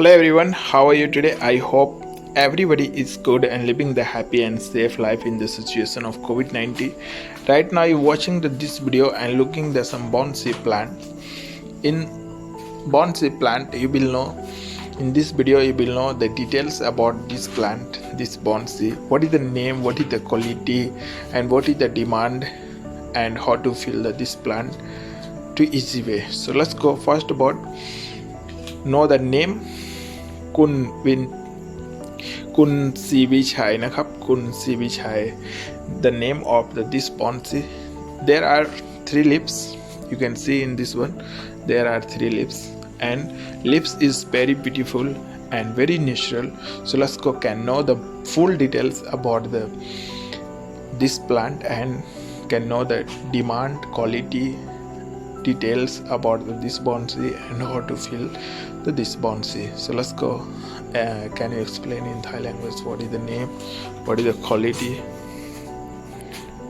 Hello everyone, how are you today? I hope everybody is good and living the happy and safe life in the situation of COVID-19. Right now, you're watching the, this video and looking the some bonsai plant. In bonsai plant, you will know. In this video, you will know the details about this plant, this bonsai. What is the name? What is the quality? And what is the demand? And how to fill this plant to easy way. So let's go first about know the name คุณวินคุณซีวิชัยนะครับ คุณซีวิชัย the name of the this bonsai there are three leaves you can see in this one there are three leaves and leaves is very beautiful and very natural so let's go can know the full details about the this plant and can know the demand quality details about the, this bonsai and how to fill the, this bonsai. So let's go. Uh, can you explain in Thai language what is the name, what is the quality?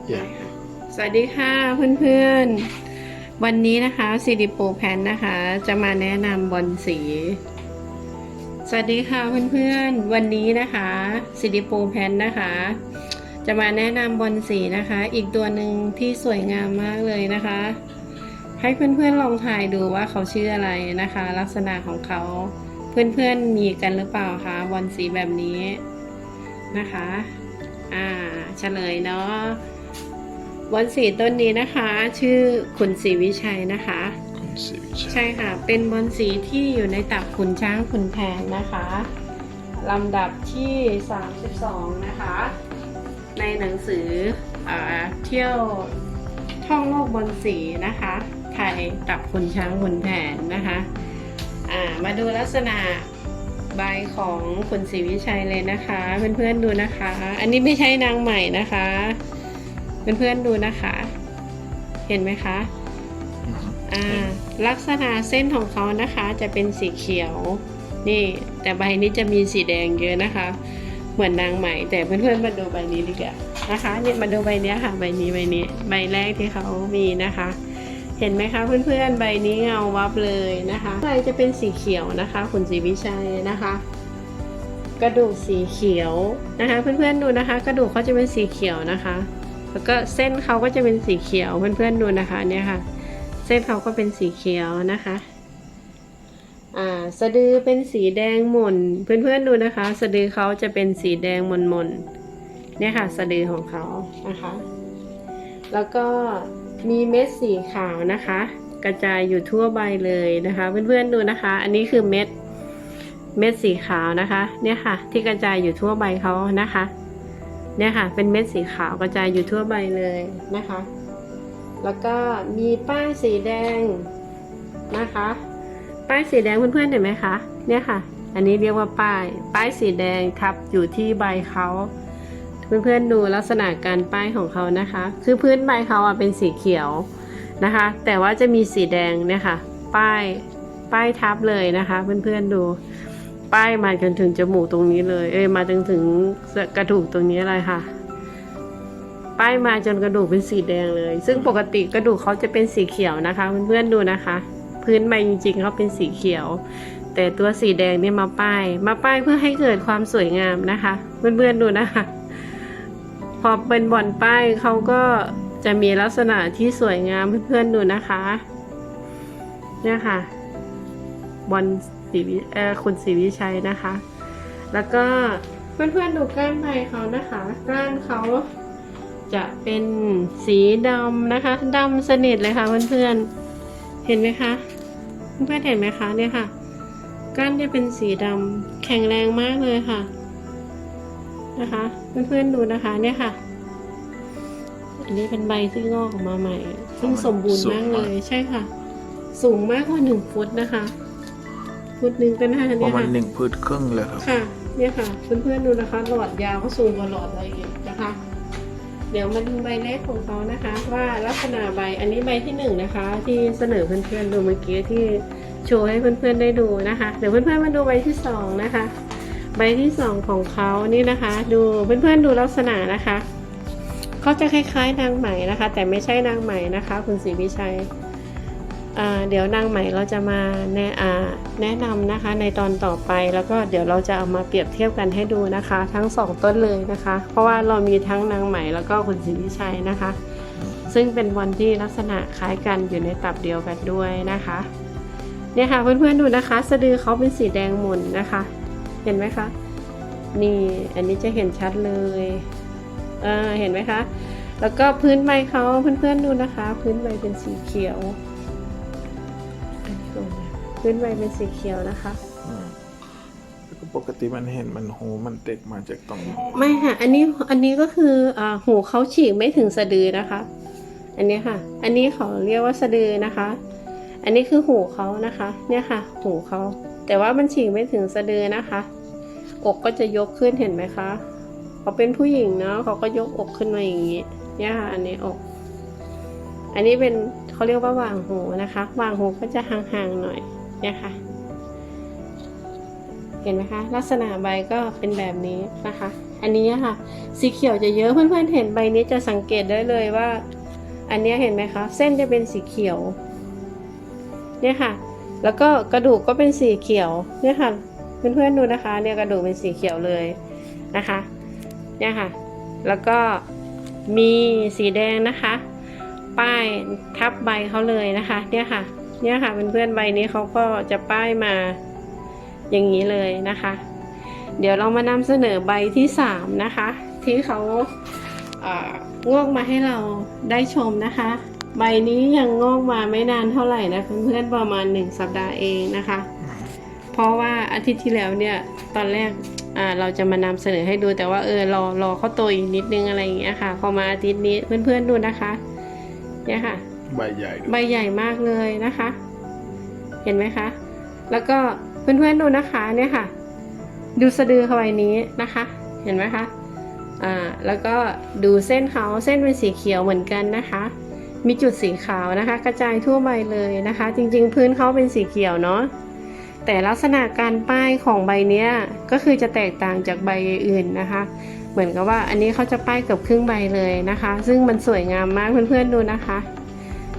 Yeah. สวัสดีค่ะเพื่อนๆ วันนี้นะคะซีดีโปแพนนะคะ จะมาแนะนำบอลสี สวัสดีค่ะเพื่อนๆ วันนี้นะคะซีดีโปแพนนะคะจะมาแนะนำบอลสีนะคะ อีกตัวหนึ่งที่สวยงามมากเลยนะคะ ให้เพื่อนๆลองถ่ายดูว่าเขาชื่ออะไรนะคะ ลักษณะของเขาเพื่อนๆมีกันหรือเปล่าคะบอลสีแบบนี้นะคะ อ่าเฉลยเนาะบอนสีต้นนี้นะคะ ชื่อขุนศรีวิชัยนะคะคุณซีวิชัยใช่ค่ะ เป็นบอนสีที่อยู่ในตับขุนช้างขุนแผนนะคะลำดับที่ 32 นะคะ ในหนังสืออาเที่ยวท่องโลกบอนสีนะคะไทยตับขุนช้างขุนแผนนะคะมาดูลักษณะใบของขุนศรีวิชัยเลยนะคะ เพื่อนๆดูนะคะ อันนี้ไม่ใช่นางใหม่นะคะ เพื่อนๆดูนะคะ เห็นไหมคะลักษณะเส้นของเขานะคะจะเป็นสีเขียว นี่แต่ใบนี้จะมีสีแดงเยอะนะคะ เหมือนนางไหม่ แต่เพื่อนๆมาดูใบนี้ดีกว่านะคะเนี่ยมาดูใบนี้ค่ะ ใบนี้ใบนี้ ใบแรกที่เขามีนะคะ เห็นไหมคะเพื่อนๆใบนี้เงาวับเลยนะคะใบจะเป็นสีเขียวนะคะขุนศรีวิชัยนะคะ กระดูกสีเขียวนะคะ เพื่อนๆดูนะคะ กระดูกเขาจะเป็นสีเขียวนะคะ แล้วก็เส้นเขาก็จะเป็นสีเขียวเพื่อนๆดูนะคะเนี่ยค่ะ เส้นเขาก็เป็นสีเขียวนะคะอ่าสะดือเป็นสีแดงหม่นเพื่อนๆดูนะคะ สะดือเขาจะเป็นสีแดงหม่นๆเนี่ยค่ะ สะดือของเขานะคะ แล้วก็ มีเม็ดสีขาวนะคะ กระจายอยู่ทั่วใบเลยนะคะ เพื่อนๆดูนะคะ อันนี้คือเม็ดเม็ดสีขาวนะคะ เนี่ยค่ะ ที่กระจายอยู่ทั่วใบเขานะคะ เนี่ยค่ะ เป็นเม็ดสีขาวกระจายอยู่ทั่วใบเลยนะคะ แล้วก็มีป้ายสีแดงนะคะ ป้ายสีแดงเพื่อนๆเห็นไหมคะ เนี่ยค่ะ อันนี้เรียกว่าป้าย ป้ายสีแดงทับอยู่ที่ใบเขา เพื่อนๆดูลักษณะการป้ายของเขานะคะ คือพื้นใบเขาอะเป็นสีเขียวนะคะ แต่ว่าจะมีสีแดงเนี่ยค่ะ ป้ายป้ายทับเลยนะคะ เพื่อนๆดู ป้ายมาจนถึงจมูกตรงนี้เลย เอ้ยมาจนถึงกระดูกตรงนี้เลยค่ะ ป้ายมาจนกระดูกเป็นสีแดงเลย ซึ่งปกติกระดูกเขาจะเป็นสีเขียวนะคะ เพื่อนๆดูนะคะ พื้นใบจริงๆเขาเป็นสีเขียวแต่ตัวสีแดงเนี่ยมาป้าย มาป้ายเพื่อให้เกิดความสวยงามนะคะ เพื่อนๆดูนะคะ พอเป็นบ่อนป้ายเขาก็จะมีลักษณะที่สวยงามเพื่อนๆดูนะคะเนี่ยค่ะ บอลสีวิเออคุณศรีวิชัยนะคะ แล้วก็เพื่อนๆดูก้านใบเขานะคะก้านเขาจะเป็นสีดำนะคะดำสนิทเลยค่ะเพื่อนๆเห็นไหมคะเพื่อนๆเห็นไหมคะเนี่ยค่ะก้านจะเป็นสีดำแข็งแรงมากเลยค่ะ นะคะ เพื่อนๆดูนะคะเนี่ยค่ะ อันนี้เป็นใบที่งอกออกมาใหม่ ซึ่งสมบูรณ์มากเลยใช่ค่ะ สูงมากกว่าหนึ่งฟุตนะคะฟุตหนึ่งก็น่าปเนี่ระยมาณค่ะหนึ่งพืชครึ่งเลยครับ ค่ะ เนี่ยค่ะ เพื่อนๆดูนะคะ หลอดยาวก็สูงกว่าหลอดอะไรอีกนะคะ เดี๋ยวมาดูใบแรกของเขานะคะ ว่าลักษณะใบอันนี้ใบที่หนึ่งนะคะ ที่เสนอเพื่อนๆดูเมื่อกี้ที่โชว์ให้เพื่อนๆได้ดูนะคะ เดี๋ยวเพื่อนๆมาดูใบที่สองนะคะใบที่สองของเขานี่นะคะ ดูเพื่อนๆดูลักษณะนะคะเขาจะคล้ายๆนางไหมนะคะ แต่ไม่ใช่นางไหมนะคะ คุณศรีวิชัยเดี๋ยวนางไหมเราจะมาแนะแนะนำนะคะในตอนต่อไปแล้วก็เดี๋ยวเราจะเอามาเปรียบเทียบกันให้ดูนะคะ ทั้งสองต้นเลยนะคะ เพราะว่าเรามีทั้งนางไหมแล้วก็คุณศรีวิชัยนะคะ ซึ่งเป็นวันที่ลักษณะคล้ายกันอยู่ในตับเดียวกันด้วยนะคะเนี่ยค่ะเพื่อนๆดูนะคะ สะดือเขาเป็นสีแดงหมุนนะคะ เห็นไหมคะ นี่อันนี้จะเห็นชัดเลยอ่าเห็นไหมคะ แล้วก็พื้นใบเขาเพื่อนๆดูนะคะ พื้นใบเป็นสีเขียวอันนี้ลงมาพื้นใบเป็นสีเขียวนะคะอืมแล้วก็ปกติมันเห็นมันหูมันเต็กมาจากตรงนี้ไม่ค่ะอันนี้อันนี้ก็คืออ่าหูเขาฉีกไม่ถึงสะดือนะคะ อันนี้ค่ะ อันนี้เขาเรียกว่าสะดือนะคะ อันนี้คือหูเขานะคะ เนี่ยค่ะ หูเขา แต่ว่ามันฉีกไม่ถึงสะดือนะคะ อกก็จะยกขึ้นเห็นไหมคะเขาเป็นผู้หญิงเนาะเขาก็ยกอกขึ้นมาอย่างนี้ เนี่ยค่ะ อันนี้อก อันนี้เป็นเขาเรียกว่าวางหูนะคะ วางหูก็จะห่างๆหน่อย เนี่ยค่ะ เห็นไหมคะ ลักษณะใบก็เป็นแบบนี้นะคะ อันนี้ค่ะ สีเขียวจะเยอะเพื่อนๆเห็นใบนี้จะสังเกตได้เลยว่า อันนี้เห็นไหมคะ เส้นจะเป็นสีเขียว เนี่ยค่ะ แล้วก็กระดูกก็เป็นสีเขียวเนี่ยค่ะเพื่อนๆดูนะคะ เนี่ยกระดูกเป็นสีเขียวเลยนะคะ เนี่ยค่ะ แล้วก็มีสีแดงนะคะ ป้ายทับใบเขาเลยนะคะ เนี่ยค่ะ เนี่ยค่ะเพื่อนๆใบนี้เขาก็จะป้ายมาอย่างนี้เลยนะคะ เดี๋ยวเรามานำเสนอใบที่สามนะคะ ที่เขาเอ่องอกมาให้เราได้ชมนะคะ ใบนี้ยังงอกมาไม่นานเท่าไหร่นะเพื่อนๆประมาณหนึ่งสัปดาห์เองนะคะ เพราะว่าอาทิตย์ที่แล้วเนี่ยตอนแรกอ่าเราจะมานำเสนอให้ดูแต่ว่าเออรอรอเขาโตอีกนิดนึงอะไรอย่างเงี้ยค่ะ พอมาอาทิตย์นี้เพื่อนๆดูนะคะเนี่ยค่ะ ใบใหญ่ด้วยใบใหญ่มากเลยนะคะ เห็นไหมคะ แล้วก็เพื่อนๆดูนะคะเนี่ยค่ะ ดูสะดือเขาใบนี้นะคะ เห็นไหมคะอ่าแล้วก็ดูเส้นเขาเส้นเป็นสีเขียวเหมือนกันนะคะ มีจุดสีขาวนะคะ กระจายทั่วใบเลยนะคะ จริงๆ พื้นเขาเป็นสีเขียวเนาะแต่ลักษณะการป้ายของใบเนี้ยก็คือจะแตกต่างจากใบอื่นนะคะ เหมือนกับว่าอันนี้เขาจะป้ายเกือบครึ่งใบเลยนะคะ ซึ่งมันสวยงามมากเพื่อนๆดูนะคะ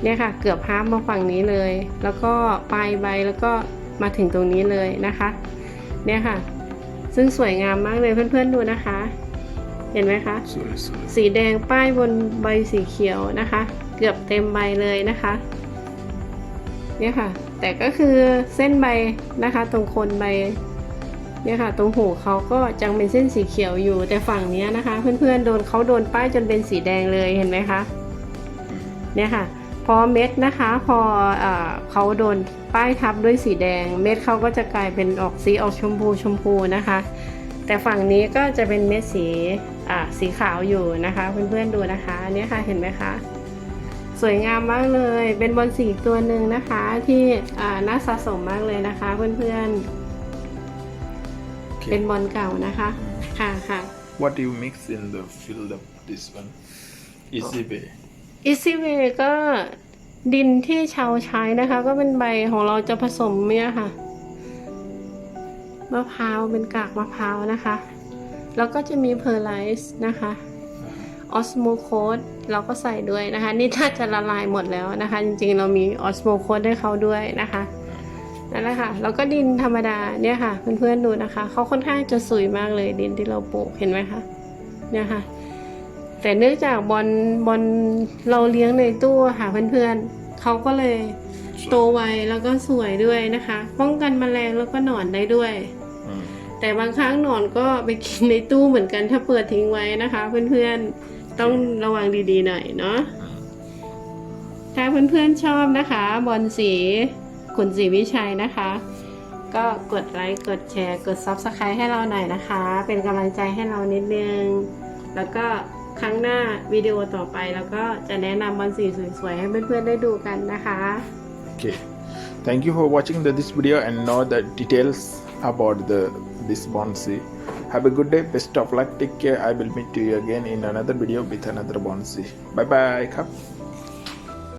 เนี่ยค่ะเกือบฮาร์ฟมาฝั่งนี้เลย แล้วก็ปลายใบแล้วก็มาถึงตรงนี้เลยนะคะเนี่ยค่ะ ซึ่งสวยงามมากเลยเพื่อนๆดูนะคะ เห็นไหมคะสวยสวยสีแดงป้ายบนใบสีเขียวนะคะเกือบเต็มใบเลยนะคะเนี่ยค่ะ แต่ก็คือเส้นใบนะคะ ตรงโคนใบเนี่ยค่ะ ตรงหูเขาก็ยังเป็นเส้นสีเขียวอยู่แต่ฝั่งนี้นะคะ เพื่อนๆโดนเขาโดนป้ายจนเป็นสีแดงเลยเห็นไหมคะเนี่ยค่ะ พอเม็ดนะคะ พอเอเขาโดนป้ายทับด้วยสีแดง เม็ดเขาก็จะกลายเป็นออกสีออกชมพูชมพูนะคะ แต่ฝั่งนี้ก็จะเป็นเม็ดสีสีขาวอยู่นะคะ เพื่อนๆดูนะคะเนี่ยค่ะเห็นไหมคะ สวยงามมากเลย เป็นบอลสีตัวหนึ่งนะคะที่อ่าน่าสะสมมากเลยนะคะเพื่อนๆ เป็นบอลเก่านะคะค่ะค่ะ What do you mix in the field of this one easy way Easy Way ก็ดินที่ชาวใช้นะคะ ก็เป็นใบของเราจะผสมเนี่ยค่ะมะพร้าวเป็นกากมะพร้าวนะคะ แล้วก็จะมีเพอร์ไลซ์นะคะ ออสโมโคดเราก็ใส่ด้วยนะคะ นี่ถ้าจะละลายหมดแล้วนะคะ จริงๆเรามีออสโมโคดให้เขาด้วยนะคะนั่นแหละค่ะแล้วก็ดินธรรมดาเนี่ยค่ะเพื่อนๆดูนะคะเขาค่อนข้างจะสวยมากเลยดินที่เราปลูกเห็นไหมคะเนี่ยค่ะ แต่เนื่องจากบอลบอลเราเลี้ยงในตู้อะค่ะเพื่อนๆเขาก็เลยโตไวแล้วก็สวยด้วยนะคะ ป้องกันแมลงแล้วก็หนอนได้ด้วยอืมแต่บางครั้งหนอนก็ไปกินในตู้เหมือนกันถ้าเปิดทิ้งไว้นะคะ เพื่อนๆ ต้องระวังดีๆหน่อยเนาะถ้าเพื่อนๆชอบนะคะบอลสีขุนสีวิชัยนะคะ ก็กดไลค์กดแชร์กด Subscribe ให้เราหน่อยนะคะ เป็นกำลังใจให้เรานิดนึง แล้วก็ครั้งหน้าวิดีโอต่อไปแล้วก็จะแนะนำบอลสีสวยๆ ให้เพื่อนๆได้ดูกันนะคะ Okay. Thank you for watching the, this video and know the details about the this bonsai. Have a good day. Best of luck. Take care. I will meet you again in another video with another bonsai. Bye bye.